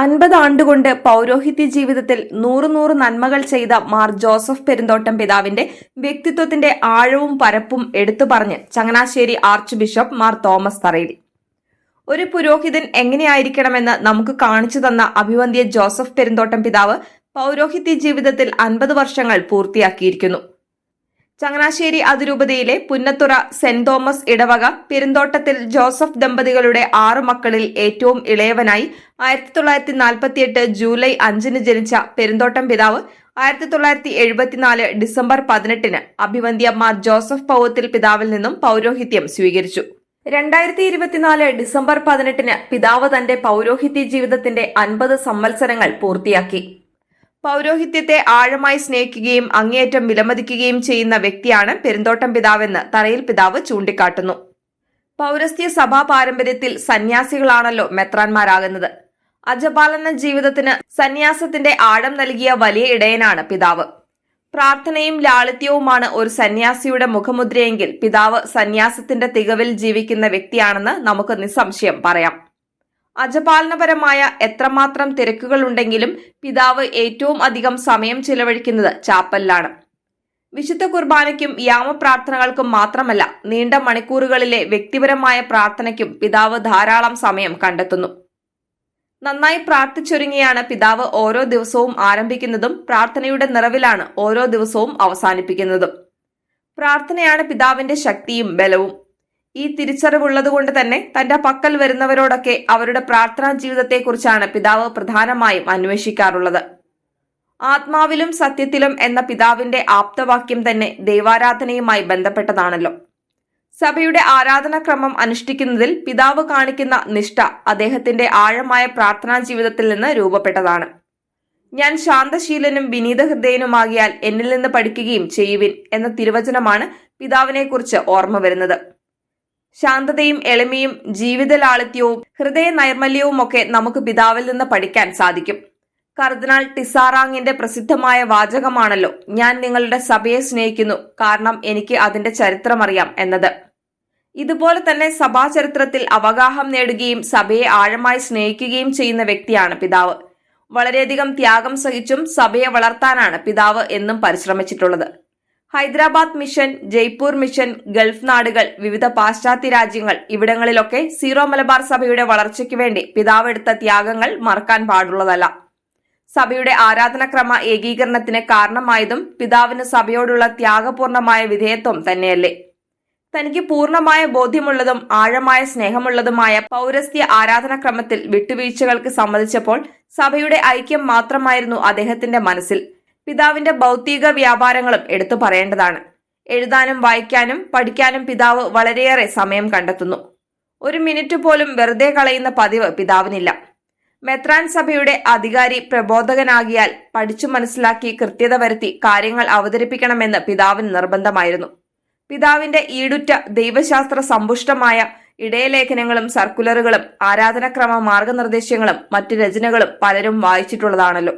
അൻപത് ആണ്ടുകൊണ്ട് പൗരോഹിത്യ ജീവിതത്തിൽ നൂറ് നൂറ് നന്മകൾ ചെയ്ത മാർ ജോസഫ് പെരുന്തോട്ടം പിതാവിന്റെ വ്യക്തിത്വത്തിന്റെ ആഴവും പരപ്പും എടുത്തു പറഞ്ഞ് Changanassery archbishop Mar Thomas Tharayil. ഒരു പുരോഹിതൻ എങ്ങനെയായിരിക്കണമെന്ന് നമുക്ക് കാണിച്ചു തന്ന അഭിവന്ധ്യ ജോസഫ് പെരുന്തോട്ടം പിതാവ് പൗരോഹിത്യ ജീവിതത്തിൽ അൻപത് വർഷങ്ങൾ പൂർത്തിയാക്കിയിരിക്കുന്നു. ചങ്ങനാശ്ശേരി അതിരൂപതയിലെ പുന്നത്തുറ സെന്റ് തോമസ് ഇടവക പെരുന്തോട്ടത്തിൽ ജോസഫ് ദമ്പതികളുടെ ആറു മക്കളിൽ ഏറ്റവും ഇളയവനായി ആയിരത്തി തൊള്ളായിരത്തി നാൽപ്പത്തിയെട്ട് ജൂലൈ അഞ്ചിന് ജനിച്ച പെരുന്തോട്ടം പിതാവ് ആയിരത്തി തൊള്ളായിരത്തി എഴുപത്തിനാല് ഡിസംബർ പതിനെട്ടിന് അഭിവന്ധ്യ മാർ ജോസഫ് പൗവത്തിൽ പിതാവിൽ നിന്നും പൗരോഹിത്യം സ്വീകരിച്ചു. രണ്ടായിരത്തി ഇരുപത്തിനാല് ഡിസംബർ പതിനെട്ടിന് പിതാവ് തന്റെ പൗരോഹിത്യ ജീവിതത്തിന്റെ അൻപത് സംവത്സരങ്ങൾ പൂർത്തിയാക്കി. പൗരോഹിത്യത്തെ ആഴമായി സ്നേഹിക്കുകയും അങ്ങേയറ്റം വിലമതിക്കുകയും ചെയ്യുന്ന വ്യക്തിയാണ് പെരുന്തോട്ടം പിതാവെന്ന് തറയിൽ പിതാവ് ചൂണ്ടിക്കാട്ടുന്നു. പൗരസ്ത്യ സഭാ പാരമ്പര്യത്തിൽ സന്യാസികളാണല്ലോ മെത്രാന്മാരാകുന്നത്. അജപാലന ജീവിതത്തിന് സന്യാസത്തിന്റെ ആഴം നൽകിയ വലിയ ഇടയനാണ് പിതാവ്. പ്രാർത്ഥനയും ലാളിത്യവുമാണ് ഒരു സന്യാസിയുടെ മുഖമുദ്രയെങ്കിൽ പിതാവ് സന്യാസത്തിന്റെ തികവിൽ ജീവിക്കുന്ന വ്യക്തിയാണെന്ന് നമുക്ക് നിസ്സംശയം പറയാം. അജപാലനപരമായ എത്രമാത്രം തിരക്കുകളുണ്ടെങ്കിലും പിതാവ് ഏറ്റവും അധികം സമയം ചിലവഴിക്കുന്നത് ചാപ്പലിലാണ്. വിശുദ്ധ കുർബാനയ്ക്കും യാമപ്രാർത്ഥനകൾക്കും മാത്രമല്ല നീണ്ട മണിക്കൂറുകളിലെ വ്യക്തിപരമായ പ്രാർത്ഥനയ്ക്കും പിതാവ് ധാരാളം സമയം കണ്ടെത്തുന്നു. നന്നായി പ്രാർത്ഥിച്ചൊരുങ്ങിയാണ് പിതാവ് ഓരോ ദിവസവും ആരംഭിക്കുന്നതും പ്രാർത്ഥനയുടെ നിറവിലാണ് ഓരോ ദിവസവും അവസാനിപ്പിക്കുന്നതും. പ്രാർത്ഥനയാണ് പിതാവിന്റെ ശക്തിയും ബലവും. ഈ തിരിച്ചറിവുള്ളതുകൊണ്ട് തന്നെ തന്റെ പക്കൽ വരുന്നവരോടൊക്കെ അവരുടെ പ്രാർത്ഥനാ ജീവിതത്തെക്കുറിച്ചാണ് പിതാവ് പ്രധാനമായും അന്വേഷിക്കാറുള്ളത്. ആത്മാവിലും സത്യത്തിലും എന്ന പിതാവിന്റെ ആപ്തവാക്യം തന്നെ ദൈവാരാധനയുമായി ബന്ധപ്പെട്ടതാണല്ലോ. സഭയുടെ ആരാധനാക്രമം അനുഷ്ഠിക്കുന്നതിൽ പിതാവ് കാണിക്കുന്ന നിഷ്ഠ അദ്ദേഹത്തിന്റെ ആഴമായ പ്രാർത്ഥനാ ജീവിതത്തിൽ നിന്ന് രൂപപ്പെട്ടതാണ്. ഞാൻ ശാന്തശീലനും വിനീത ഹൃദയനുമാകിയാൽ എന്നിൽ നിന്ന് പഠിക്കുകയും ചെയ്യുവിൻ എന്ന തിരുവചനമാണ് പിതാവിനെക്കുറിച്ച് ഓർമ്മ വരുന്നത്. ശാന്തതയും എളിമയും ജീവിത ലാളിത്യവും ഹൃദയ നൈർമല്യവും ഒക്കെ നമുക്ക് പിതാവിൽ നിന്ന് പഠിക്കാൻ സാധിക്കും. കർദിനാൾ ടിസാറാങ്ങിന്റെ പ്രസിദ്ധമായ വാചകമാണല്ലോ ഞാൻ നിങ്ങളുടെ സഭയെ സ്നേഹിക്കുന്നു കാരണം എനിക്ക് അതിന്റെ ചരിത്രമറിയാം എന്നത്. ഇതുപോലെ തന്നെ സഭാചരിത്രത്തിൽ അവഗാഹം നേടുകയും സഭയെ ആഴമായി സ്നേഹിക്കുകയും ചെയ്യുന്ന വ്യക്തിയാണ് പിതാവ്. വളരെയധികം ത്യാഗം സഹിച്ചും സഭയെ വളർത്താനാണ് പിതാവ് എന്നും പരിശ്രമിച്ചിട്ടുള്ളത്. Hyderabad mission Jaipur mission Gulf നാടുകൾ വിവിധ പാശ്ചാത്യ രാജ്യങ്ങൾ ഇവിടങ്ങളിലൊക്കെ സീറോ മലബാർ സഭയുടെ വളർച്ചയ്ക്ക് വേണ്ടി പിതാവ് എടുത്ത ത്യാഗങ്ങൾ മറക്കാൻ പാടുള്ളതല്ല. സഭയുടെ ആരാധനക്രമ ഏകീകരണത്തിന് കാരണമായതും പിതാവിന് സഭയോടുള്ള ത്യാഗപൂർണമായ വിധേയത്വം തന്നെയല്ലേ. തനിക്ക് പൂർണമായ ബോധ്യമുള്ളതും ആഴമായ സ്നേഹമുള്ളതുമായ പൗരസ്ത്യ ആരാധനക്രമത്തിൽ വിട്ടുവീഴ്ചകൾക്ക് സമ്മതിച്ചപ്പോൾ സഭയുടെ ഐക്യം മാത്രമായിരുന്നു അദ്ദേഹത്തിന്റെ മനസ്സിൽ. പിതാവിന്റെ ഭൗതിക വ്യാപാരങ്ങളും എടുത്തു പറയേണ്ടതാണ്. എഴുതാനും വായിക്കാനും പഠിക്കാനും പിതാവ് വളരെയേറെ സമയം കണ്ടെത്തുന്നു. ഒരു മിനിറ്റ് പോലും വെറുതെ കളയുന്ന പതിവ് പിതാവിനില്ല. മെത്രാൻ സഭയുടെ അധികാരി പ്രബോധകനാകിയാൽ പഠിച്ചു മനസ്സിലാക്കി കൃത്യത വരുത്തി കാര്യങ്ങൾ അവതരിപ്പിക്കണമെന്ന് പിതാവിന് നിർബന്ധമായിരുന്നു. പിതാവിന്റെ ഈടുറ്റ ദൈവശാസ്ത്ര സമ്പുഷ്ടമായ ഇടയലേഖനങ്ങളും സർക്കുലറുകളും ആരാധനക്രമ മാർഗനിർദ്ദേശങ്ങളും മറ്റു രചനകളും പലരും വായിച്ചിട്ടുള്ളതാണല്ലോ.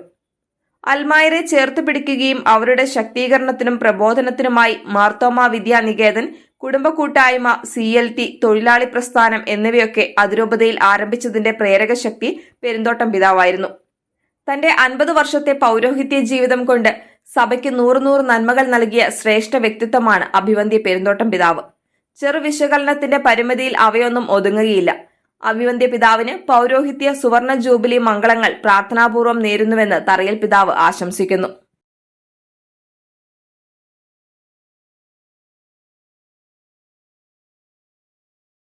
അൽമായരെ ചേർത്ത് പിടിക്കുകയും അവരുടെ ശക്തീകരണത്തിനും പ്രബോധനത്തിനുമായി മാർത്തോമ വിദ്യാനികേതൻ കുടുംബ കൂട്ടായ്മ സി എൽ ടി തൊഴിലാളി പ്രസ്ഥാനം എന്നിവയൊക്കെ അതിരൂപതയിൽ ആരംഭിച്ചതിന്റെ പ്രേരക ശക്തി പെരുന്തോട്ടം പിതാവായിരുന്നു. തന്റെ അൻപത് വർഷത്തെ പൗരോഹിത്യ ജീവിതം കൊണ്ട് സഭയ്ക്ക് നൂറ് നൂറ് നന്മകൾ നൽകിയ ശ്രേഷ്ഠ വ്യക്തിത്വമാണ് അഭിവന്ധ്യ പെരുന്തോട്ടം പിതാവ്. ചെറു വിശകലനത്തിന്റെ പരിമിതിയിൽ അവയൊന്നും ഒതുങ്ങുകയില്ല. അഭിവന്ധ്യ പിതാവിന് പൌരോഹിത്യ സുവർണ ജൂബിലി മംഗളങ്ങൾ പ്രാർത്ഥനാപൂർവം നേരുന്നുവെന്ന് തറയിൽ പിതാവ് ആശംസിക്കുന്നു